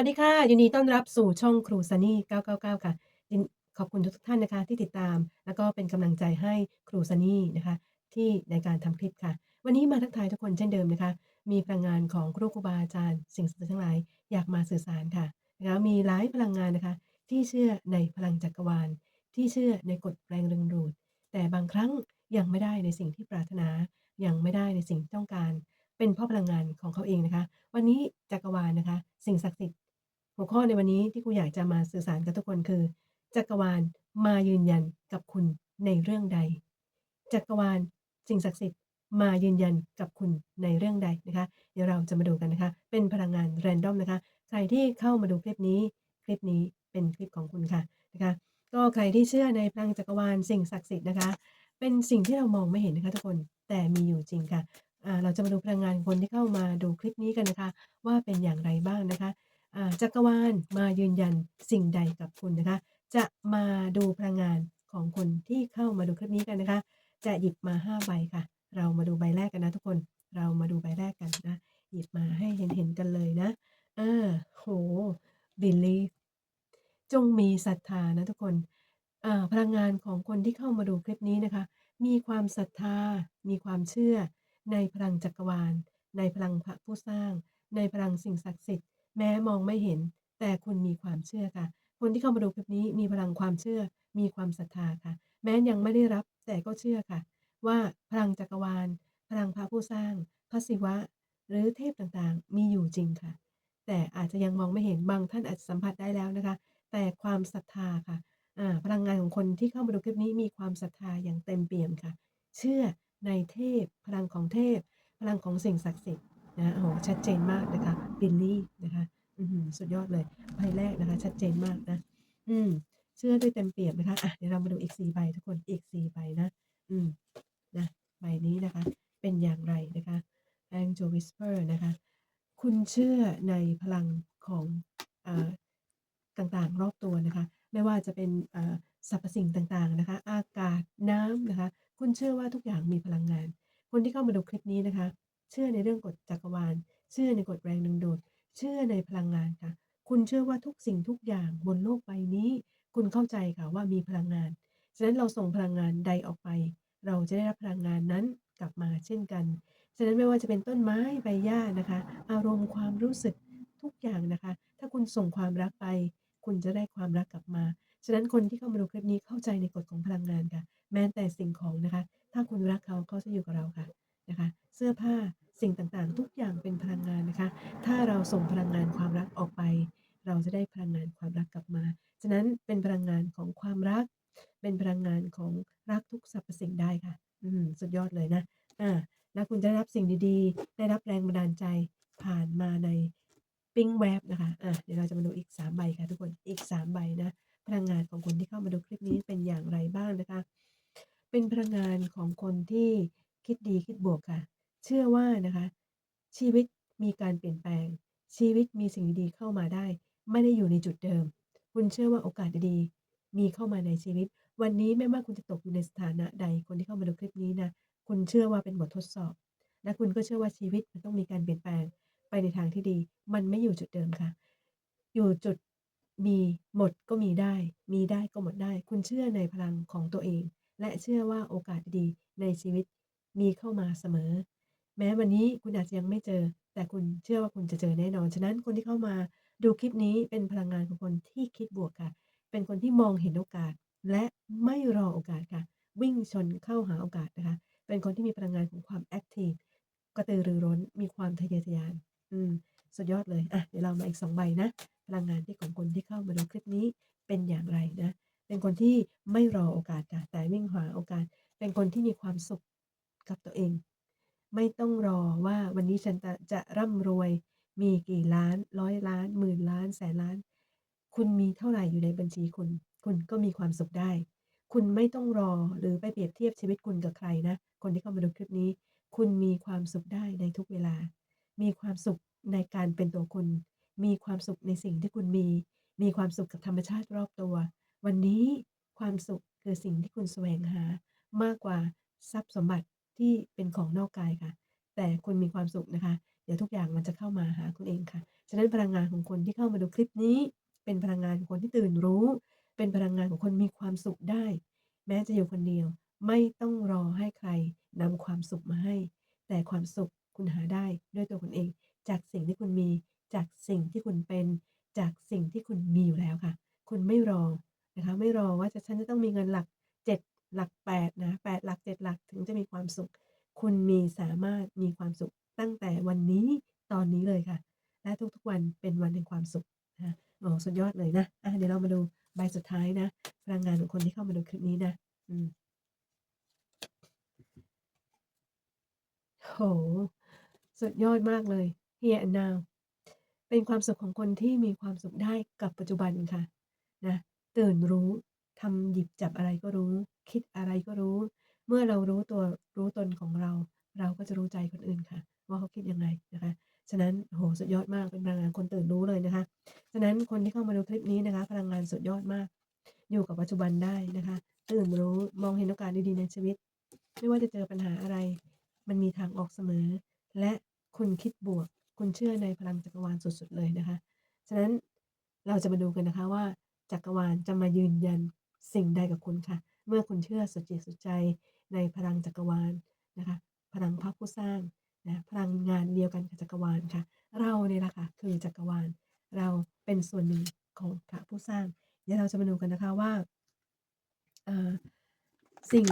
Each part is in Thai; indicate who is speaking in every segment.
Speaker 1: วัสดีค่ะ ยินดีต้อนรับสู่ช่องครูซันนี่ 999 ค่ะ ขอบคุณทุกท่านนะคะที่ติดตาม แล้วก็เป็นกำลังใจให้ครูซันนี่นะคะ ที่ในการทำคลิปค่ะ วันนี้มาทักทายทุกคนเช่นเดิมนะคะ มีพลังงานของครูครูบาอาจารย์ สิ่งศักดิ์สิทธิ์ทั้งหลายอยากมาสื่อสารค่ะนะคะมีหลายพลังงานนะคะ ที่เชื่อในพลังจักรวาล ที่เชื่อในกฎแรงดึงดูด แต่บางครั้งยังไม่ได้ในสิ่งที่ปรารถนา ยังไม่ได้ในสิ่งที่ต้องการ เป็นเพราะพลังงานของเขาเองนะคะ วันนี้จักรวาลนะคะ สิ่งศักดิ์สิทธิ์ หัวข้อในวันนี้ที่ครูอยากจะมาสื่อสารกับทุกคนคือ จักรวาลมายืนยันกับคุณในเรื่องใด จักรวาลสิ่งศักดิ์สิทธิ์มายืนยันกับคุณในเรื่องใดนะคะ เดี๋ยวเราจะมาดูกันนะคะ เป็นพลังงาน random นะคะ ใครที่เข้ามาดูคลิปนี้ คลิปนี้เป็นคลิปของคุณค่ะนะคะ ก็ใครที่เชื่อในพลังจักรวาลสิ่งศักดิ์สิทธิ์นะคะ เป็นสิ่งที่เรามองไม่เห็นนะคะทุกคน แต่มีอยู่จริงค่ะเราจะมาดูพลังงานคนที่เข้ามาดูคลิปนี้กันนะคะ ว่าเป็นอย่างไรบ้างนะคะ จักรวาลมายืนยันสิ่งใดกับคุณนะคะ จะมาดูพลังงานของคนที่เข้ามาดูคลิปนี้กันนะคะ จะหยิบมา5ใบค่ะ เรามาดูใบแรกกันนะทุกคน เรามาดูใบแรกกันนะ หยิบมาให้เห็นๆกันเลยนะอาโอ้โฮ believe จงมีศรัทธานะทุกคนอ่าพลังงานของคนที่เข้ามาดูคลิปนี้นะคะ มีความศรัทธา มีความเชื่อ ในพลังจักรวาล ในพลังพระผู้สร้าง ในพลังสิ่งศักดิ์สิทธิ์ แม้มองไม่เห็น แต่คุณมีความเชื่อค่ะ คนที่เข้ามาดูคลิปนี้มีพลังความเชื่อ มีความศรัทธาค่ะ แม้ยังไม่ได้รับแต่ก็เชื่อค่ะ ว่าพลังจักรวาล พลังพระผู้สร้าง พระศิวะ หรือเทพต่างๆ มีอยู่จริงค่ะ แต่อาจจะยังมองไม่เห็นบางท่านอาจจะสัมผัสได้แล้วนะคะ แต่ความศรัทธาค่ะพลังงานของคนที่เข้ามาดูคลิปนี้มีความศรัทธาอย่างเต็มเปี่ยมค่ะ เชื่อในเทพ พลังของเทพ พลังของสิ่งศักดิ์สิทธิ์ นะคะโอ้ชัดเจนมากนะคะ believe นะคะอือฮือสุดยอดเลยใบแรกนะคะ ชัดเจนมากนะ อืมเชื่อด้วยเต็มเปี่ยมนะคะอะเดี๋ยวเรามาดูอีก4ใบทุกคนอีก4ใบนะ อืมนะใบนี้นะคะ เป็นอย่างไรนะคะ Angel Whisper นะคะ คุณเชื่อในพลังของอ่าต่างๆ รอบตัวนะคะ ไม่ว่าจะเป็นอ่าสรรพสิ่งต่างๆนะคะ อากาศน้ำนะคะ คุณเชื่อว่าทุกอย่างมีพลังงาน คนที่เข้ามาดูคลิปนี้นะคะ เชื่อในเรื่องกฎจักรวาล เชื่อในกฎแรงดึงดูด เชื่อในพลังงานค่ะ คุณเชื่อว่าทุกสิ่งทุกอย่างบนโลกใบนี้ คุณเข้าใจค่ะว่ามีพลังงาน ฉะนั้นเราส่งพลังงานใดออกไป เราจะได้รับพลังงานนั้นกลับมาเช่นกัน ฉะนั้นไม่ว่าจะเป็นต้นไม้ใบหญ้านะคะ อารมณ์ความรู้สึกทุกอย่างนะคะ ถ้าคุณส่งความรักไป คุณจะได้ความรักกลับมา ฉะนั้นคนที่เข้ามาดูคลิปนี้เข้าใจในกฎของพลังงานค่ะ แม้แต่สิ่งของนะคะ ถ้าคุณรักเขาเขาจะอยู่กับเราค่ะ นะคะเสื้อผ้าสิ่งต่างๆ ทุกอย่างเป็นพลังงานนะคะ ถ้าเราส่งพลังงานความรักออกไป เราจะได้พลังงานความรักกลับมา ฉะนั้นเป็นพลังงานของความรัก เป็นพลังงานของรักทุกสรรพสิ่งได้ค่ะ อืมสุดยอดเลยนะอ่าแล้วคุณจะรับสิ่งดีๆ ได้รับแรงบันดาลใจผ่านมาในปิ๊งแวบนะคะอ่าเดี๋ยวเราจะมาดูอีก 3 ใบค่ะทุกคนอีก 3 ใบนะพลังงานของคนที่เข้ามาดูคลิปนี้เป็นอย่างไรบ้างนะคะ เป็นพลังงานของคนที่ คิดดีคิดบวกค่ะ เชื่อว่านะคะ ชีวิตมีการเปลี่ยนแปลง ชีวิตมีสิ่งดีๆเข้ามาได้ ไม่ได้อยู่ในจุดเดิม คุณเชื่อว่าโอกาสดีๆมีเข้ามาในชีวิต วันนี้ไม่ว่าคุณจะตกอยู่ในสถานะใด คนที่เข้ามาดูคลิปนี้นะคุณเชื่อว่าเป็นบททดสอบ และคุณก็เชื่อว่าชีวิตมันต้องมีการเปลี่ยนแปลงไปในทางที่ดี มันไม่อยู่จุดเดิมค่ะ อยู่จุดมีหมดก็มีได้ มีได้ก็หมดได้ คุณเชื่อในพลังของตัวเอง และเชื่อว่าโอกาสดีในชีวิต มีเข้ามาเสมอ แม้วันนี้คุณอาจจะยังไม่เจอ แต่คุณเชื่อว่าคุณจะเจอแน่นอน ฉะนั้นคนที่เข้ามาดูคลิปนี้เป็นพลังงานของคนที่คิดบวกค่ะ เป็นคนที่มองเห็นโอกาส และไม่รอโอกาสค่ะ วิ่งชนเข้าหาโอกาสนะคะ เป็นคนที่มีพลังงานของความแอ็กทิฟกระตือรือร้น มีความทะเยอทะยาน อืม สุดยอดเลย อะ เดี๋ยวเรามาอีก2ใบนะ พลังงานที่ของคนที่เข้ามาดูคลิปนี้เป็นอย่างไรนะ เป็นคนที่ไม่รอโอกาสค่ะ แต่วิ่งหาโอกาส เป็นคนที่มีความสุข กับตัวเอง ไม่ต้องรอว่าวันนี้ฉันจะจะร่ำรวย มีกี่ล้าน100ล้าน หมื่นล้าน แสนล้าน คุณมีเท่าไหร่อยู่ในบัญชีคุณ คุณก็มีความสุขได้ คุณไม่ต้องรอหรือไปเปรียบเทียบชีวิตคุณกับใครนะ คนที่เข้ามาดูคลิปนี้ คุณมีความสุขได้ในทุกเวลา มีความสุขในการเป็นตัวคุณ มีความสุขในสิ่งที่คุณมี มีความสุขกับธรรมชาติรอบตัว วันนี้ความสุขคือสิ่งที่คุณแสวงหามากกว่าทรัพย์สมบัติ ที่เป็นของนอกกายค่ะ แต่คุณมีความสุขนะคะ เดี๋ยวทุกอย่างมันจะเข้ามาหาคุณเองค่ะ ฉะนั้นพลังงานของคนที่เข้ามาดูคลิปนี้ เป็นพลังงานของคนที่ตื่นรู้ เป็นพลังงานของคนมีความสุขได้ แม้จะอยู่คนเดียว ไม่ต้องรอให้ใครนำความสุขมาให้ แต่ความสุขคุณหาได้ด้วยตัวคุณเอง จากสิ่งที่คุณมี จากสิ่งที่คุณเป็น จากสิ่งที่คุณมีอยู่แล้วค่ะ คุณไม่รอนะคะ ไม่รอว่าจะฉันจะต้องมีเงินหลัก7 หลัก8นะ8หลัก 7 หลักถึงจะมีความสุข คุณมีสามารถมีความสุขตั้งแต่วันนี้ตอนนี้เลยค่ะ และทุกๆวันเป็นวันแห่งความสุขนะโอ้สุดยอดเลยนะะเดี๋ยวเรามาดูใบสุดท้ายนะ พลังงานของคนที่เข้ามาดูคลิปนี้นะอืมโอ้สุดยอดมากเลย Here and Now เป็นความสุขของคนที่มีความสุขได้กับปัจจุบันค่ะนะตื่นรู้ ทำหยิบจับอะไรก็รู้ คิดอะไรก็รู้ เมื่อเรารู้ตัวรู้ตนของเรา เราก็จะรู้ใจคนอื่นค่ะ ว่าเขาคิดยังไงนะคะฉะนั้นโอ้โฮสุดยอดมากเป็นพลังงานคนตื่นรู้เลยนะคะฉะนั้นคนที่เข้ามาดูคลิปนี้นะคะ พลังงานสุดยอดมาก อยู่กับปัจจุบันได้นะคะ ตื่นรู้มองเห็นโอกาสดีๆในชีวิต ไม่ว่าจะเจอปัญหาอะไร มันมีทางออกเสมอ และคุณคิดบวก คุณเชื่อในพลังจักรวาลสุดๆเลยนะคะ ฉะนั้นเราจะมาดูกันนะคะว่าจักรวาลจะมายืนยัน สิ่งใดกับคุณค่ะ เมื่อคุณเชื่อสุดจิตสุดใจในพลังจักรวาลนะคะ พลังพระผู้สร้างนะพลังงานเดียวกันกับจักรวาลค่ะ เราเนี่ยแหละค่ะคือจักรวาล เราเป็นส่วนหนึ่งของพระผู้สร้าง เดี๋ยวเราจะมาดูกันนะคะว่าสิ่ง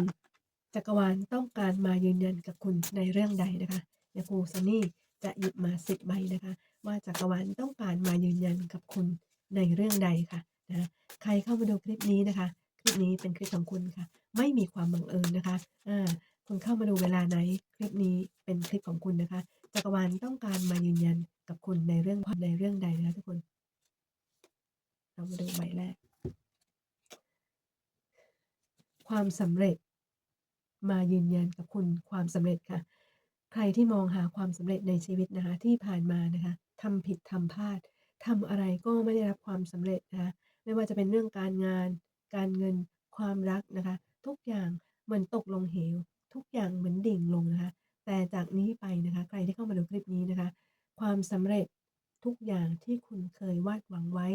Speaker 1: จักรวาลต้องการมายืนยันกับคุณในเรื่องใดนะคะเดี๋ยวครูซันนี่จะหยิบมา10ใบนะคะ ว่าจักรวาลต้องการมายืนยันกับคุณในเรื่องใดค่ะ นะใครเข้ามาดูคลิปนี้นะคะ คลิปนี้เป็นคลิปของคุณค่ะ ไม่มีความบังเอิญนะคะอาคุณเข้ามาดูเวลาไหน คลิปนี้เป็นคลิปของคุณนะคะจักรวาลต้องการมายืนยันกับคุณในเรื่องความในเรื่องใดนะคะทุกคนเรามาดูใบแรก ความสำเร็จ มายืนยันกับคุณความสำเร็จค่ะ ใครที่มองหาความสำเร็จในชีวิตนะคะ ที่ผ่านมานะคะทำผิดทำพลาดทำอะไรก็ไม่ได้รับความสำเร็จนะคะ ไม่ว่าจะเป็นเรื่องการงาน การเงิน ความรักนะคะ ทุกอย่างเหมือนตกลงเหว ทุกอย่างเหมือนดิ่งลงนะคะ แต่จากนี้ไปนะคะ ใครที่เข้ามาดูคลิปนี้นะคะ ความสำเร็จทุกอย่างที่คุณเคยวาดหวังไว้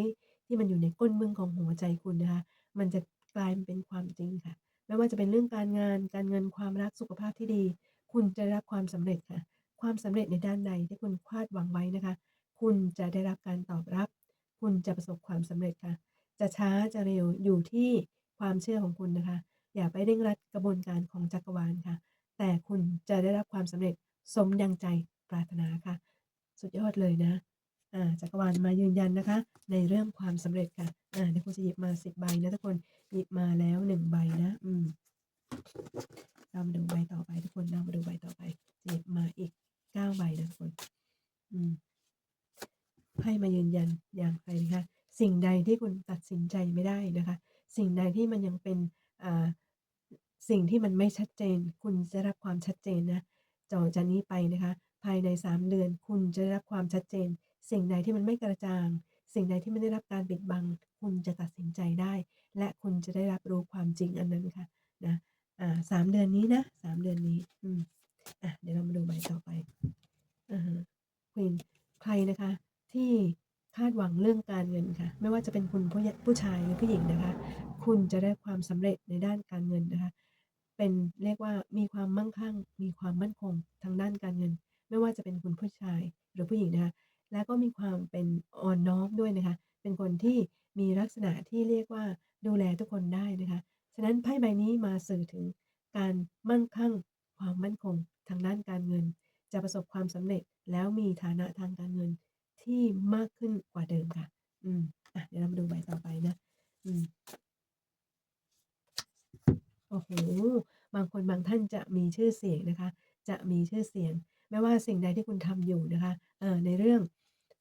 Speaker 1: ที่มันอยู่ในก้นบึ้งของหัวใจคุณนะคะ มันจะกลายเป็นความจริงค่ะ ไม่ว่าจะเป็นเรื่องการงาน การเงินความรักสุขภาพที่ดี คุณจะรับความสำเร็จค่ะ ความสำเร็จในด้านใดที่คุณคาดหวังไว้นะคะ คุณจะได้รับการตอบรับ คุณจะประสบความสำเร็จค่ะ จะช้าจะเร็วอยู่ที่ความเชื่อของคุณนะคะ อย่าไปเร่งรัดกระบวนการของจักรวาลค่ะ แต่คุณจะได้รับความสำเร็จสมดังใจปรารถนาค่ะ สุดยอดเลยนะอ่าจักรวาลมายืนยันนะคะ ในเรื่องความสำเร็จค่ะอ่าเดี๋ยวครูจะหยิบมา10ใบนะทุกคนหยิบมาแล้ว1ใบนะอืมเรามาดูใบต่อไปทุกคนเรามาดูใบต่อไปหยิบมาอีก9ใบนะทุกคน อืมไพ่มายืนยันอย่างไรนะคะ สิ่งใดที่คุณตัดสินใจไม่ได้นะคะ สิ่งใดที่มันยังเป็นอ่าสิ่งที่มันไม่ชัดเจน คุณจะรับความชัดเจนนะต่อจากนี้ไปนะคะ ภายใน 3 เดือน คุณจะรับความชัดเจน สิ่งใดที่มันไม่กระจ่าง สิ่งใดที่ไม่ได้รับการปิดบัง คุณจะตัดสินใจได้ และคุณจะได้รับรู้ความจริงอันนั้นค่ะนะอ่า3เดือนนี้นะ3เดือนนี้อืมอ่าเดี๋ยวเรามาดูใบต่อไปอะฮะ Queen ใครนะคะที่ คาดหวังเรื่องการเงินค่ะ ไม่ว่าจะเป็นคุณผู้ผู้ชายหรือผู้หญิงนะคะ คุณจะได้ความสำเร็จในด้านการเงินนะคะ เป็นเรียกว่ามีความมั่งคั่ง มีความมั่นคงทางด้านการเงิน ไม่ว่าจะเป็นคุณผู้ชายหรือผู้หญิงนะคะ และก็มีความเป็นอ่อนน้อมด้วยนะคะ เป็นคนที่มีลักษณะที่เรียกว่าดูแลทุกคนได้นะคะ ฉะนั้นไพ่ใบนี้มาสื่อถึงการมั่งคั่ง ความมั่นคงทางด้านการเงิน จะประสบความสำเร็จแล้วมีฐานะทางการเงิน ที่มากขึ้นกว่าเดิมค่ะ อืมอ่าเดี๋ยวเรามาดูใบต่อไปนะ อืมโอ้โฮบางคนบางท่านจะมีชื่อเสียงนะคะ จะมีชื่อเสียง ไม่ว่าสิ่งใดที่คุณทำอยู่นะคะเอ่อในเรื่อง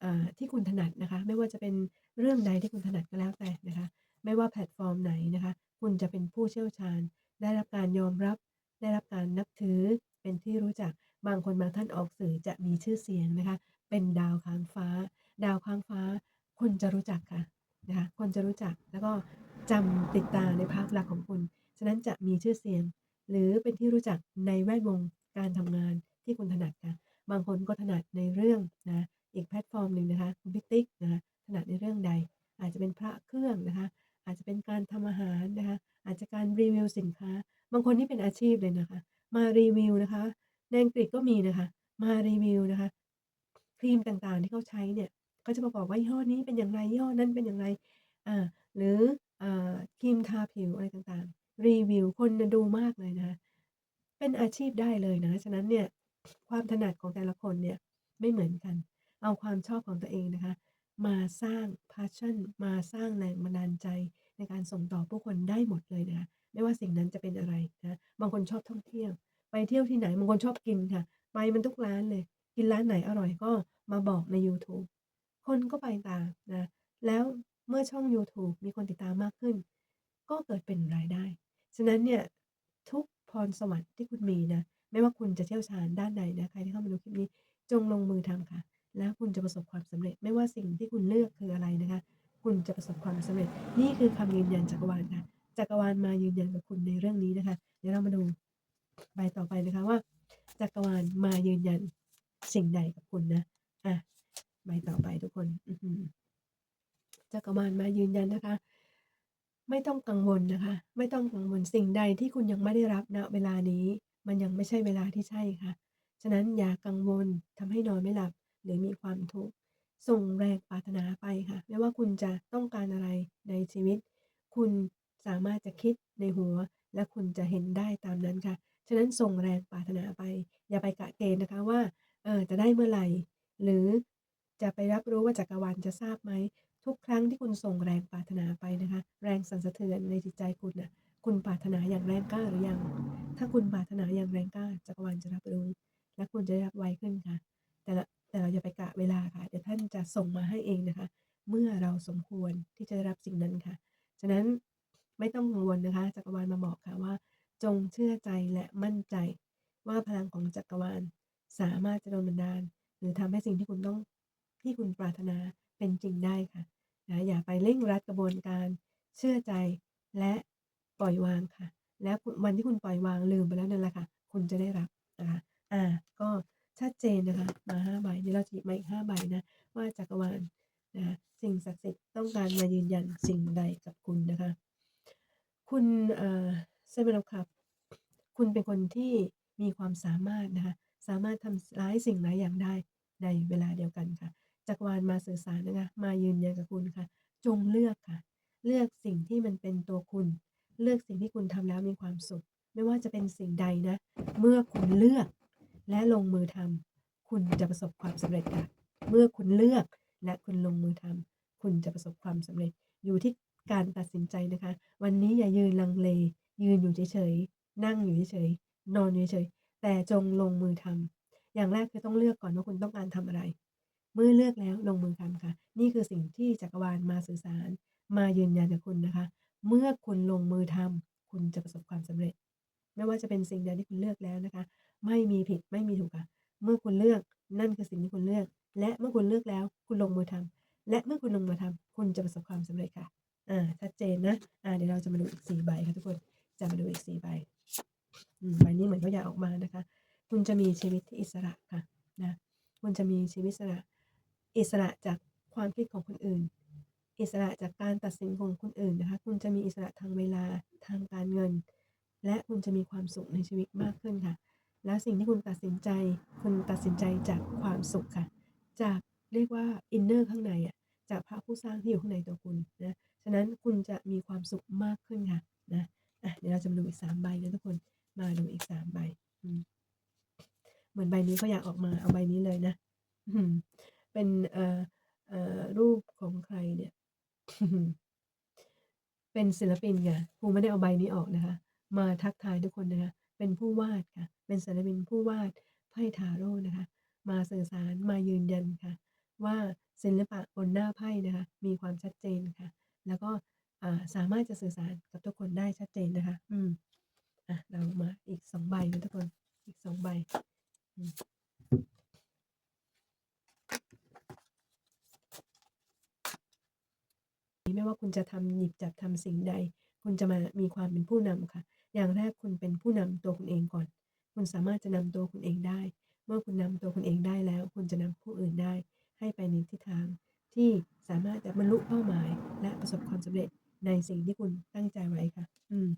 Speaker 1: อ่าที่คุณถนัดนะคะ ไม่ว่าจะเป็นเรื่องใดที่คุณถนัดก็แล้วแต่นะคะ ไม่ว่าแพลตฟอร์มไหนนะคะ คุณจะเป็นผู้เชี่ยวชาญ ได้รับการยอมรับ ได้รับการนับถือ เป็นที่รู้จัก บางคนบางท่านออกสื่อจะมีชื่อเสียงนะคะ เป็นดาวค้างฟ้า ดาวค้างฟ้าคนจะรู้จักค่ะนะคะคนจะรู้จักแล้วก็จำติดตาในภาพลักษณ์ของคุณ ฉะนั้นจะมีชื่อเสียง หรือเป็นที่รู้จักในแวดวงการทำงานที่คุณถนัดค่ะบางคนก็ถนัดในเรื่องนะอีกแพลตฟอร์มหนึ่งนะคะคุณพี่ติ๊กนะคะถนัดในเรื่องใด อาจจะเป็นพระเครื่องนะคะ อาจจะเป็นการทำอาหารนะคะ อาจจะการรีวิวสินค้า บางคนนี่เป็นอาชีพเลยนะคะ มารีวิวนะคะในอังกฤษก็มีนะคะ มารีวิวนะคะ ครีมต่างๆที่เขาใช้เนี่ยเขาจะมาบอกว่ายี่ห้อนี้เป็นอย่างไรยี่ห้อนั้นเป็นอย่างไรอ่าหรืออ่าครีมทาผิวอะไรต่างๆ รีวิวคนดูมากเลยนะเป็นอาชีพได้เลยนะคะฉะนั้นเนี่ยความถนัดของแต่ละคนเนี่ยไม่เหมือนกัน เอาความชอบของตัวเองนะคะ มาสร้าง passion มาสร้างแรงบันดาลใจในการส่งต่อผู้คนได้หมดเลยนะคะไม่ว่าสิ่งนั้นจะเป็นอะไรนะบางคนชอบท่องเที่ยว ไปเที่ยวที่ไหนบางคนชอบกินค่ะ ไปมันทุกร้านเลย กินร้านไหนอร่อยก็มาบอกในยูทูบคนก็ไปตามนะ แล้วเมื่อช่องยูทูบมีคนติดตามมากขึ้น ก็เกิดเป็นรายได้ ฉะนั้นเนี่ย ทุกพรสวรรค์ที่คุณมีนะ ไม่ว่าคุณจะเชี่ยวชาญด้านใดนะ ใครที่เข้ามาดูคลิปนี้ จงลงมือทำค่ะ แล้วคุณจะประสบความสำเร็จ ไม่ว่าสิ่งที่คุณเลือกคืออะไรนะคะ คุณจะประสบความสำเร็จ นี่คือคำยืนยันจักรวาลค่ะ จักรวาลมายืนยันกับคุณในเรื่องนี้นะคะ เดี๋ยวเรามาดูใบต่อไปนะคะว่า จักรวาลมายืนยัน สิ่งใดกับคุณนะ อะใบต่อไปทุกคนอื้อฮือจักรวาลมายืนยันนะคะ ไม่ต้องกังวลนะคะ ไม่ต้องกังวลสิ่งใดที่คุณยังไม่ได้รับณเวลานี้ มันยังไม่ใช่เวลาที่ใช่ค่ะ ฉะนั้นอย่ากังวลทำให้นอนไม่หลับ หรือมีความทุกข์ส่งแรงปรารถนาไปค่ะ ไม่ว่าคุณจะต้องการอะไรในชีวิต คุณสามารถจะคิดในหัว และคุณจะเห็นได้ตามนั้นค่ะ ฉะนั้นส่งแรงปรารถนาไป อย่าไปกะเกณฑ์นะคะว่า จะได้เมื่อไหร่ หรือจะไปรับรู้ว่าจักรวาลจะทราบไหม ทุกครั้งที่คุณส่งแรงปรารถนาไปนะคะ แรงสั่นสะเทือนในจิตใจคุณน่ะคุณปรารถนาอย่างแรงกล้าหรือยัง ถ้าคุณปรารถนาอย่างแรงกล้าจักรวาลจะรับรู้ และคุณจะรับไวขึ้นค่ะ แต่ละแต่เราอย่าไปกะเวลาค่ะ เดี๋ยวท่านจะส่งมาให้เองนะคะ เมื่อเราสมควรที่จะได้รับสิ่งนั้นค่ะ ฉะนั้นไม่ต้องกังวลนะคะ จักรวาลมาบอกค่ะว่า จงเชื่อใจและมั่นใจว่าพลังของจักรวาล สามารถจะโดนบันดาล หรือทำให้สิ่งที่คุณต้องที่คุณปรารถนาเป็นจริงได้ค่ะนะอย่าไปเร่งรัดกระบวนการ เชื่อใจและปล่อยวางค่ะ แล้ววันที่คุณปล่อยวางลืมไปแล้วนั่นแหละค่ะ คุณจะได้รับนะคะอ่าก็ชัดเจนนะคะ มา5ใบเดี๋ยวเราจะหยิบมาอีก5ใบนะว่าจักรวาลนะสิ่งศักดิ์สิทธิ์ต้องการมายืนยันสิ่งใดกับคุณนะคะ คุณเอ่อ Seven of Cups คุณเป็นคนที่มีความสามารถนะคะ สามารถทำหลายสิ่งหลายอย่างได้ในเวลาเดียวกันค่ะจักรวาลมาสื่อสารนะคะมายืนยันกับคุณค่ะ จงเลือกค่ะ เลือกสิ่งที่มันเป็นตัวคุณ เลือกสิ่งที่คุณทำแล้วมีความสุข ไม่ว่าจะเป็นสิ่งใดนะ เมื่อคุณเลือก และลงมือทำคุณจะประสบความสำเร็จค่ะ เมื่อคุณเลือกและคุณลงมือทำคุณจะประสบความสำเร็จ อยู่ที่การตัดสินใจนะคะ วันนี้อย่ายืนลังเล ยืนอยู่เฉยๆนั่งอยู่เฉยๆนอนอยู่เฉยๆ แต่จงลงมือทำอย่างแรกคือต้องเลือกก่อนว่าคุณต้องการทำอะไร เมื่อเลือกแล้วลงมือทำค่ะ นี่คือสิ่งที่จักรวาลมาสื่อสาร มายืนยันกับคุณนะคะ เมื่อคุณลงมือทำคุณจะประสบความสำเร็จ ไม่ว่าจะเป็นสิ่งใดที่คุณเลือกแล้วนะคะ ไม่มีผิดไม่มีถูกค่ะ เมื่อคุณเลือกนั่นคือสิ่งที่คุณเลือก และเมื่อคุณเลือกแล้วคุณลงมือทำและเมื่อคุณลงมือทำคุณจะประสบความสำเร็จค่ะอ่าชัดเจนนะอ่าเดี๋ยวเราจะมาดูอีก4ใบค่ะทุกคนจะมาดูอีก4ใบ ใบนี้เหมือนเขาอยากออกมานะคะ คุณจะมีชีวิตที่อิสระค่ะนะคุณจะมีชีวิตอิสระ อิสระจากความคิดของคนอื่น อิสระจากการตัดสินของคนอื่นนะคะ คุณจะมีอิสระทางเวลาทางการเงิน และคุณจะมีความสุขในชีวิตมากขึ้นค่ะ แล้วสิ่งที่คุณตัดสินใจ คุณตัดสินใจจากความสุขค่ะ จากเรียกว่าอินเนอร์ข้างในอะจากพระผู้สร้างที่อยู่ข้างในตัวคุณนะ ฉะนั้นคุณจะมีความสุขมากขึ้นค่ะนะอะเดี๋ยวเราจะมาดูอีก3ใบนะทุกคน มาดูอีก3ใบอืมเหมือนใบนี้เขาอยากออกมาเอาใบนี้เลยนะอื้อฮือเป็นเอ่อเอ่อรูปของใครเนี่ย เป็นศิลปินค่ะครูไม่ได้เอาใบนี้ออกนะคะ มาทักทายทุกคนนะคะ เป็นผู้วาดค่ะ เป็นศิลปินผู้วาดไพ่ทาโรต์นะคะ มาสื่อสารมายืนยันค่ะ ว่าศิลปะบนหน้าไพ่นะคะ มีความชัดเจนค่ะ แล้วก็อ่าสามารถจะสื่อสารกับทุกคนได้ชัดเจนนะคะ อืม อะ เรามาอีก 2 ใบนะทุกคน อีก 2 ใบ อืม ไม่ว่าคุณจะทำ หยิบจับทำ สิ่งใด คุณจะมามีความเป็นผู้นำค่ะ อย่างแรกคุณเป็นผู้นำตัวคุณเองก่อน คุณสามารถจะนำตัวคุณเองได้ เมื่อคุณนำตัวคุณเองได้แล้ว คุณจะนำผู้อื่นได้ ให้ไปในทิศทาง ที่สามารถจะบรรลุเป้าหมาย และประสบความสำเร็จในสิ่งที่คุณตั้งใจไว้ค่ะ อืม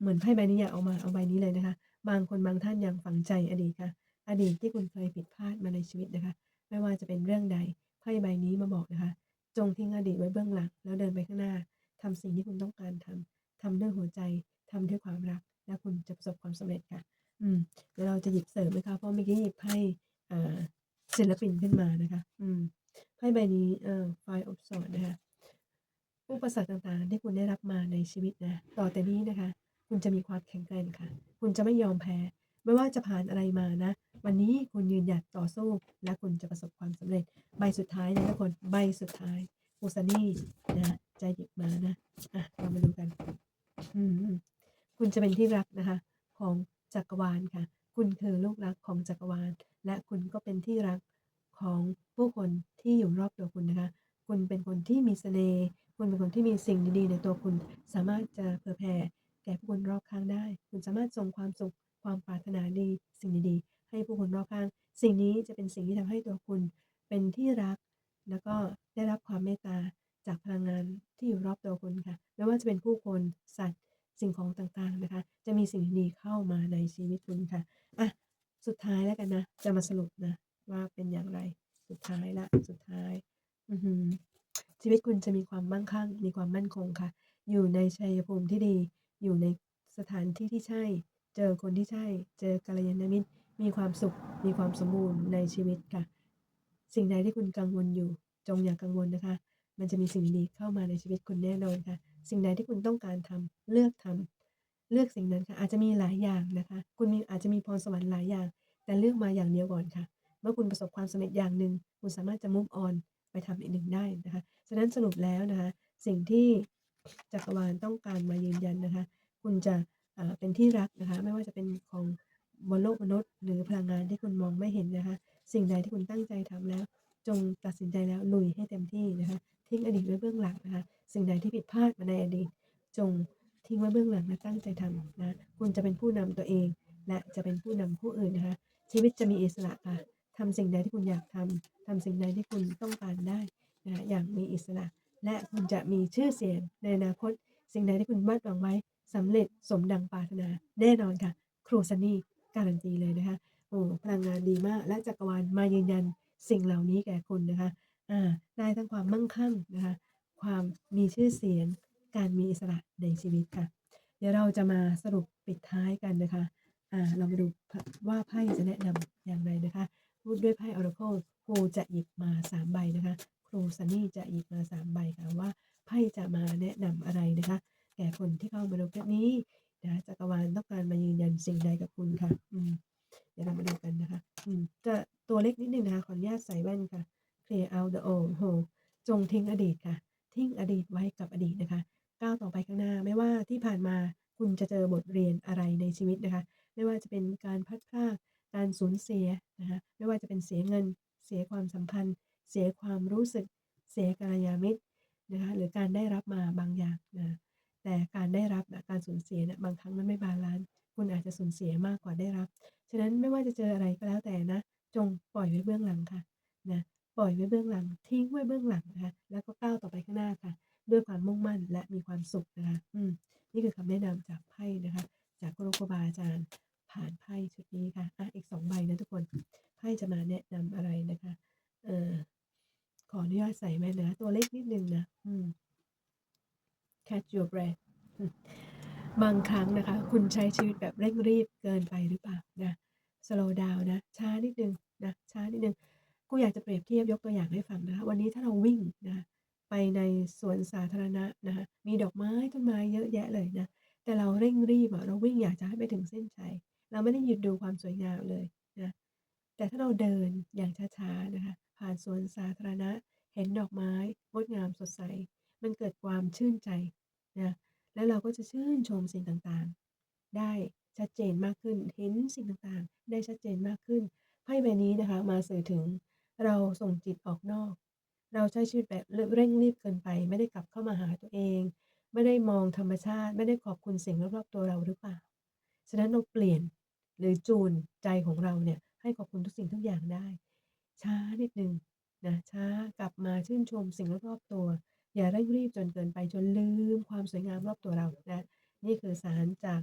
Speaker 1: เหมือนไพ่ใบนี้อยากเอามาเอาใบนี้เลยนะคะ บางคนบางท่านยังฝังใจอดีตค่ะ อดีตที่คุณเคยผิดพลาดมาในชีวิตนะคะ ไม่ว่าจะเป็นเรื่องใดไพ่ใบนี้มาบอกนะคะ จงทิ้งอดีตไว้เบื้องหลัง แล้วเดินไปข้างหน้าทำสิ่งที่คุณต้องการทำทำด้วยหัวใจทำด้วยความรัก และคุณจะประสบความสำเร็จค่ะ อืมเดี๋ยวเราจะหยิบเสริมนะคะเพราะเมื่อกี้หยิบไพ่อ่าศิลปินขึ้นมานะคะ อืมไพ่ใบนี้เอ่อไฟอบสอดนะคะอุปสรรคต่างๆ ที่คุณได้รับมาในชีวิตนะ ต่อแต่นี้นะคะ คุณจะมีความแข็งแกร่งค่ะ คุณจะไม่ยอมแพ้ ไม่ว่าจะผ่านอะไรมานะ วันนี้คุณยืนหยัดต่อสู้ และคุณจะประสบความสำเร็จ ใบสุดท้ายนะทุกคน ใบสุดท้ายอูซานี่นะจะหยิบมานะอะเรามาดูกัน อืมคุณจะเป็นที่รักนะคะ ของจักรวาลค่ะ คุณคือลูกรักของจักรวาล และคุณก็เป็นที่รักของผู้คนที่อยู่รอบตัวคุณนะคะ คุณเป็นคนที่มีเสน่ห์คุณเป็นคนที่มีสิ่งดีๆ ในตัวคุณ สามารถจะเผยแผ่แก่ผู้คนรอบข้างได้ คุณสามารถส่งความสุขความปรารถนาดี สิ่งดีๆ ให้ผู้คนรอบข้าง สิ่งนี้จะเป็นสิ่งที่ทำให้ตัวคุณเป็นที่รัก แล้วก็ได้รับความเมตตาจากพลังงานที่อยู่รอบตัวคุณค่ะ ไม่ว่าจะเป็นผู้คนสัตว์สิ่งของต่างๆนะคะ จะมีสิ่งดีเข้ามาในชีวิตคุณค่ะอะสุดท้ายแล้วกันนะ จะมาสรุปนะ ว่าเป็นอย่างไรสุดท้ายละสุดท้าย อืชีวิตคุณจะมีความมั่งคั่ง มีความมั่นคงค่ะ อยู่ในชัยภูมิที่ดี อยู่ในสถานที่ที่ใช่ เจอคนที่ใช่ เจอกัลยาณมิตร มีความสุข มีความสมบูรณ์ในชีวิตค่ะ สิ่งใดที่คุณกังวลอยู่ จงอย่ากังวลนะคะ มันจะมีสิ่งดีๆเข้ามาในชีวิตคุณแน่นอนค่ะ สิ่งใดที่คุณต้องการทำเลือกทำเลือกสิ่งนั้นค่ะ อาจจะมีหลายอย่างนะคะ คุณมีอาจจะมีพรสวรรค์หลายอย่าง แต่เลือกมาอย่างเดียวก่อนค่ะ เมื่อคุณประสบความสำเร็จอย่างหนึ่ง คุณสามารถจะ move on ไปทำอีกหนึ่งได้นะคะ ฉะนั้นสรุปแล้วนะคะ สิ่งที่จักรวาลต้องการมายืนยันนะคะ คุณจะเป็นที่รักนะคะ ไม่ว่าจะเป็นของ บนโลกมนุษย์ หรือพลังงานที่คุณมองไม่เห็นนะคะ สิ่งใดที่คุณตั้งใจทำแล้ว จงตัดสินใจแล้วลุยให้เต็มที่นะคะทิ้งอดีตไว้เบื้องหลังนะคะ สิ่งใดที่ผิดพลาดมาในอดีต จงทิ้งไว้เบื้องหลังและตั้งใจทำนะคุณจะเป็นผู้นำตัวเอง และจะเป็นผู้นำผู้อื่นนะคะ ชีวิตจะมีอิสระค่ะทำสิ่งใดที่คุณอยากทำทำสิ่งใดที่คุณต้องการได้นะอย่างมีอิสระ และคุณจะมีชื่อเสียงในอนาคต สิ่งใดที่คุณวาดหวังไว้สำเร็จสมดังปรารถนา แน่นอนค่ะ ครูซันนี่ การันตีเลยนะคะโอ้พลังงานดีมาก และจักรวาลมายืนยันสิ่งเหล่านี้แก่คุณนะคะอ่าได้ทั้งความมั่งคั่งนะคะ ความมีชื่อเสียง การมีอิสระในชีวิตค่ะ เดี๋ยวเราจะมาสรุปปิดท้ายกันนะคะอ่าเรามาดูว่าไพ่จะแนะนำอย่างไรนะคะพูดด้วยไพ่ Oracle ครูจะหยิบมา3ใบนะคะ ครูซันนี่จะหยิบมา3ใบค่ะว่าไพ่จะมาแนะนำอะไรนะคะ แก่คนที่เข้ามาดูคลิปนี้ นะจักรวาลต้องการมายืนยันสิ่งใดกับคุณค่ะ อืมเดี๋ยวเรามาดูกันนะคะ อืมจะตัวเล็กนิดนึงนะคะขออนุญาตใส่แว่นค่ะ clear out the old h o จงทิ้งอดีตค่ะ ทิ้งอดีตไว้กับอดีตนะคะ ก้าวต่อไปข้างหน้า ไม่ว่าที่ผ่านมาคุณจะเจอบทเรียนอะไรในชีวิตนะคะ ไม่ว่าจะเป็นการพัดพรากการสูญเสียนะคะ ไม่ว่าจะเป็นเสียเงิน เสียความสัมพันธ์ เสียความรู้สึก เสียกัลยาณมิตรนะคะ หรือการได้รับมาบางอย่างนะ แต่การได้รับนะการสูญเสียน่ะบางครั้งมันไม่บาลานซ์คุณอาจจะสูญเสียมากกว่าได้รับ ฉะนั้นไม่ว่าจะเจออะไรก็แล้วแต่นะ จงปล่อยไว้เบื้องหลังค่ะนะปล่อยไว้เบื้องหลัง ทิ้งไว้เบื้องหลังนะคะแล้วก็ก้าวต่อไปข้างหน้าค่ะ ด้วยความมุ่งมั่นและมีความสุขนะคะอืมนี่คือคำแนะนำจากไพ่นะคะ จากครูครูบาอาจารย์ ผ่านไพ่ชุดนี้ค่ะอะอีกสองใบนะทุกคนไพ่จะมาแนะนำอะไรนะคะเอ่อขออนุญาตใส่แว่นนะตัวเล็กนิดนึงนะ อืม catch your breath บางครั้งนะคะ คุณใช้ชีวิตแบบเร่งรีบเกินไปหรือเปล่านะ slow down นะ ช้านิดนึงนะ ช้านิดนึง กูอยากจะเปรียบเทียบยกตัวอย่างให้ฟังนะคะ วันนี้ถ้าเราวิ่งนะ ไปในสวนสาธารณะนะคะ มีดอกไม้ต้นไม้เยอะแยะเลยนะ แต่เราเร่งรีบอะเราวิ่งอยากจะให้ไปถึงเส้นชัย เราไม่ได้หยุดดูความสวยงามเลยนะ แต่ถ้าเราเดินอย่างช้าๆนะคะ ผ่านสวนสาธารณะ เห็นดอกไม้งดงามสดใส มันเกิดความชื่นใจนะแล้วเราก็จะชื่นชมสิ่งต่างๆ ได้ชัดเจนมากขึ้นเห็นสิ่งต่างๆ ได้ชัดเจนมากขึ้นไพ่ใบนี้นะคะมาสื่อถึงเราส่งจิตออกนอก เราใช้ชีวิตแบบเร่งรีบเกินไป ไม่ได้กลับเข้ามาหาตัวเอง ไม่ได้มองธรรมชาติ ไม่ได้ขอบคุณสิ่งรอบๆตัวเราหรือเปล่าฉะนั้นเราเปลี่ยนหรือจูนใจของเราเนี่ยให้ขอบคุณทุกสิ่งทุกอย่างได้ ช้านิดหนึ่งนะช้ากลับมาชื่นชมสิ่งรอบๆตัว อย่าเร่งรีบจนเกินไปจนลืมความสวยงามรอบตัวเรานะนี่คือสารจาก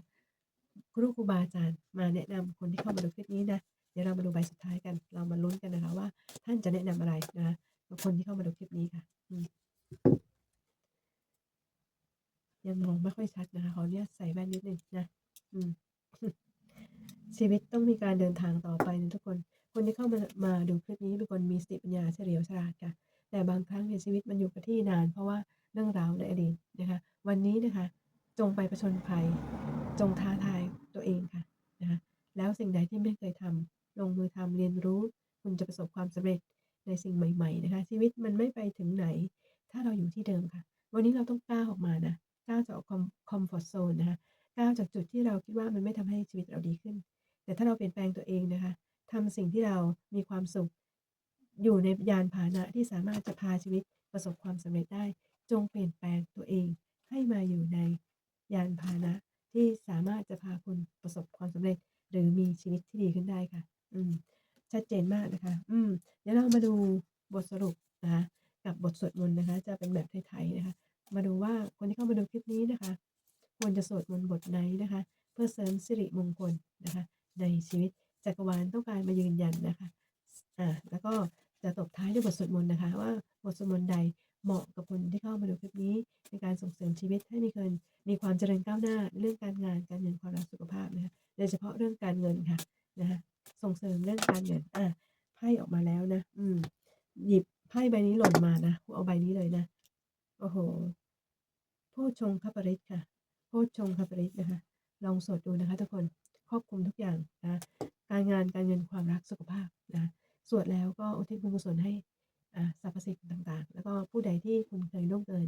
Speaker 1: ครูครูบาอาจารย์มาแนะนำคนที่เข้ามาดูคลิปนี้นะเดี๋ยวเรามาดูใบสุดท้ายกัน เรามาลุ้นกันนะคะว่า ท่านจะแนะนำอะไรนะคะคนที่เข้ามาดูคลิปนี้ค่ะยังมองไม่ค่อยชัดนะคะขออนุญาตใส่แว่นนิดนึงนะอืมชีวิตต้องมีการเดินทางต่อไปนะทุกคน คนที่เข้ามามาดูคลิปนี้เป็นคนมีสติปัญญาเฉลียวฉลาดค่ะ แต่บางครั้งเนี่ยชีวิตมันอยู่กับที่นาน เพราะว่าเรื่องราวในอดีตนะคะ วันนี้นะคะ จงไปประชนภัย จงท้าทายตัวเองค่ะนะคะแล้วสิ่งใดที่ไม่เคยทำลงมือทำเรียนรู้ คุณจะประสบความสำเร็จในสิ่งใหม่ ๆ นะคะ ชีวิตมันไม่ไปถึงไหน ถ้าเราอยู่ที่เดิมค่ะ วันนี้เราต้องก้าวออกมานะก้าวจากคอมคอมฟอร์ทโซนนะคะก้าวจากจุดที่เราคิดว่ามันไม่ทำให้ชีวิตเราดีขึ้น แต่ถ้าเราเปลี่ยนแปลงตัวเองนะคะทำสิ่งที่เรามีความสุข อยู่ในยานพาหนะที่สามารถจะพาชีวิตประสบความสำเร็จได้ จงเปลี่ยนแปลงตัวเอง ให้มาอยู่ในยานพาหนะที่สามารถจะพาคุณประสบความสำเร็จ หรือมีชีวิตที่ดีขึ้นได้ค่ะ อืม ชัดเจนมากนะคะ อืม เดี๋ยวเรามาดูบทสรุปนะคะกับบทสวดมนต์นะคะ จะเป็นแบบไทยๆนะคะ มาดูว่าคนที่เข้ามาดูคลิปนี้นะคะ ควรจะสวดมนต์บทไหนนะคะ เพื่อเสริมสิริมงคลนะคะ ในชีวิตจักรวาลต้องการมายืนยันนะคะ อ่า แล้วก็ จะตบท้ายด้วยบทสวดมนต์นะคะ ว่าบทสวดมนต์ใดเหมาะกับคนที่เข้ามาดูคลิปนี้ ในการส่งเสริมชีวิตให้มีเกินมีความเจริญก้าวหน้าเรื่องการงานการเงินความรักสุขภาพนะคะโดยเฉพาะเรื่องการเงินค่ะนะคะส่งเสริมเรื่องการเงินอะไพ่ออกมาแล้วนะ อืมหยิบไพ่ใบนี้หล่นมานะเอาใบนี้เลยนะโอ้โหโพชงคปริตค่ะโพชงคปริตนะคะ ลองสวดดูนะคะทุกคนครอบคลุมทุกอย่างนะการงานการเงินความรักสุขภาพนะ สวดแล้วก็อุทิศบุญกุศลให้สรรพสิ่งต่างๆ แล้วก็ผู้ใดที่คุณเคยล่วงเกิน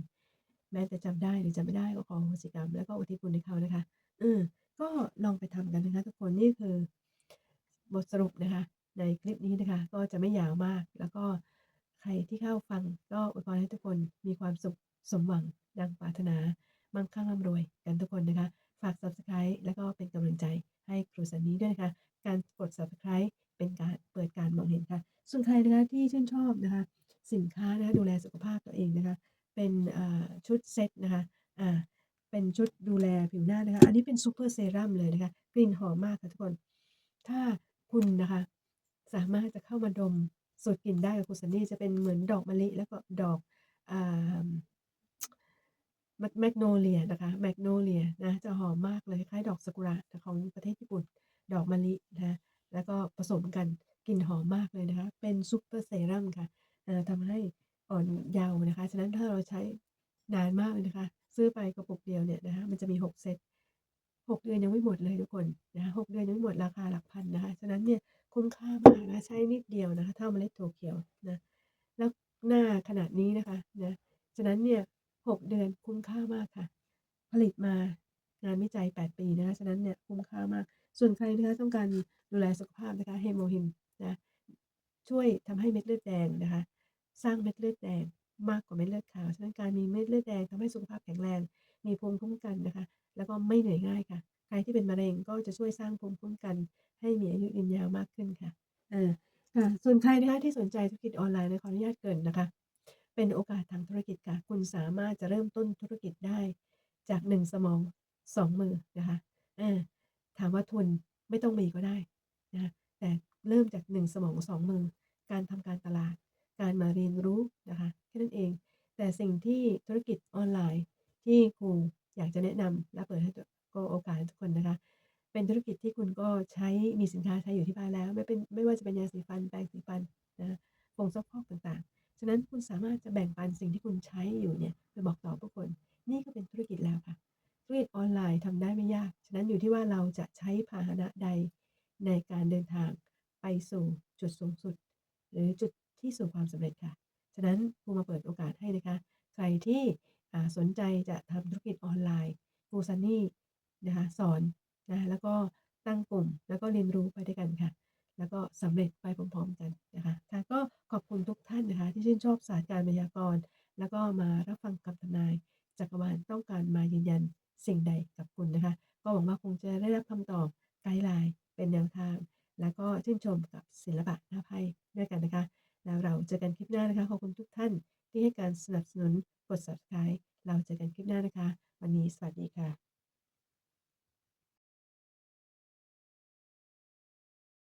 Speaker 1: แม้แต่จำได้หรือจำไม่ได้ก็ขอโหสิกรรม แล้วก็อุทิศบุญให้เขานะคะเออก็ลองไปทำกันนะคะ ทุกคนนี่คือบทสรุปนะคะ ในคลิปนี้นะคะ ก็จะไม่ยาวมาก แล้วก็ใครที่เข้าฟังก็อวยพรให้ทุกคนมีความสุขสมหวังดังปรารถนามั่งคั่งร่ำรวยกันทุกคนนะคะ ฝาก subscribe แล้วก็เป็นกำลังใจให้ครูสันนี้ด้วยนะคะ การกด subscribe เป็นการเปิดการมองเห็นค่ะ ส่วนใครนะคะที่ชื่นชอบนะคะ สินค้านะคะดูแลสุขภาพตัวเองนะคะ เป็นชุดเซตนะคะอ่าเป็นชุดดูแลผิวหน้านะคะ อันนี้เป็นซูเปอร์เซรั่มเลยนะคะ กลิ่นหอมมากค่ะทุกคน ถ้าคุณนะคะ สามารถจะเข้ามาดมสูดกลิ่นได้กับคุณซันนี่จะเป็นเหมือนดอกมะลิแล้วก็ดอกอ่าแมกโนเลียนะคะแมกโนเลียนะจะหอมมากเลยคล้ายดอกซากุระของประเทศญี่ปุ่น ดอกมะลินะ แล้วก็ผสมกันกลิ่นหอมมากเลยนะคะ เป็นซูเปอร์เซรั่มค่ะทำให้อ่อนเยาว์นะคะ ฉะนั้นถ้าเราใช้นานมากเลยนะคะ ซื้อไปกระปุกเดียวเนี่ยนะคะมันจะมี 6 เซต6เดือนยังไม่หมดเลยทุกคนนะคะ6เดือนยังไม่หมดราคาหลักพันนะคะ ฉะนั้นเนี่ยคุ้มค่ามากนะใช้นิดเดียวนะคะเท่าเมล็ดถั่วเขียวนะแล้วหน้าขนาดนี้นะคะนะฉะนั้นเนี่ย6เดือนคุ้มค่ามากค่ะ ผลิตมางานวิจัย 8 ปีนะคะฉะนั้นเนี่ยคุ้มค่ามาก ส่วนใครนะคะต้องการ ดูแลสุขภาพนะคะเฮโมฮิมนะช่วยทำให้เม็ดเลือดแดงนะคะ สร้างเม็ดเลือดแดงมากกว่าเม็ดเลือดขาวฉะนั้นการมีเม็ดเลือดแดงทำให้สุขภาพแข็งแรง มีภูมิคุ้มกันนะคะ แล้วก็ไม่เหนื่อยง่ายค่ะ ใครที่เป็นมะเร็งก็จะช่วยสร้างภูมิคุ้มกัน ให้มีอายุยืนยาวมากขึ้นค่ะเออค่ะส่วนใครนะคะที่สนใจธุรกิจออนไลน์นะขออนุญาตเกินนะคะ เป็นโอกาสทางธุรกิจค่ะ คุณสามารถจะเริ่มต้นธุรกิจได้จาก1สมอง2มือนะคะเออถามว่าทุนไม่ต้องมีก็ได้ นะแต่เริ่มจาก 1 สมอง 2 มือ การทำการตลาด การมาเรียนรู้นะคะแค่นั้นเอง แต่สิ่งที่ธุรกิจออนไลน์ที่ครูอยากจะแนะนำและเปิดให้ก็โอกาสทุกคนนะคะ เป็นธุรกิจที่คุณก็ใช้มีสินค้าใช้อยู่ที่บ้านแล้ว ไม่เป็นไม่ว่าจะเป็นยาสีฟันแปรงสีฟันนะคะผงซักฟอกต่างๆ ฉะนั้นคุณสามารถจะแบ่งปันสิ่งที่คุณใช้อยู่เนี่ยไปบอกต่อผู้คน นี่ก็เป็นธุรกิจแล้วค่ะธุรกิจออนไลน์ทำได้ไม่ยาก ฉะนั้นอยู่ที่ว่าเราจะใช้พาหนะใด ในการเดินทางไปสู่จุดสูงสุด หรือจุดที่สู่ความสำเร็จค่ะ ฉะนั้นครูมาเปิดโอกาสให้นะคะ ใครที่สนใจจะทำธุรกิจออนไลน์ครูซันนี่นะคะสอนนะแล้วก็ตั้งกลุ่มแล้วก็เรียนรู้ไปด้วยกันค่ะ แล้วก็สำเร็จไปพร้อมๆกันนะคะค่ะก็ขอบคุณทุกท่านนะคะ ที่ชื่นชอบศาสตร์การพยากรณ์แล้วก็มารับฟังคำทำนายจักรวาลต้องการมายืนยันสิ่งใดกับคุณนะคะ ก็หวังว่าคงจะได้รับคำตอบไกด์ไลน์ เป็นแนวทาง แล้วก็ชื่นชมกับศิลปะหน้าไพ่ด้วยกันนะคะ แล้วเราเจอกันคลิปหน้านะคะขอบคุณทุกท่านที่ให้การสนับสนุนกด Subscribe เราเจอกันคลิปหน้านะคะ วันนี้สวัสดีค่ะ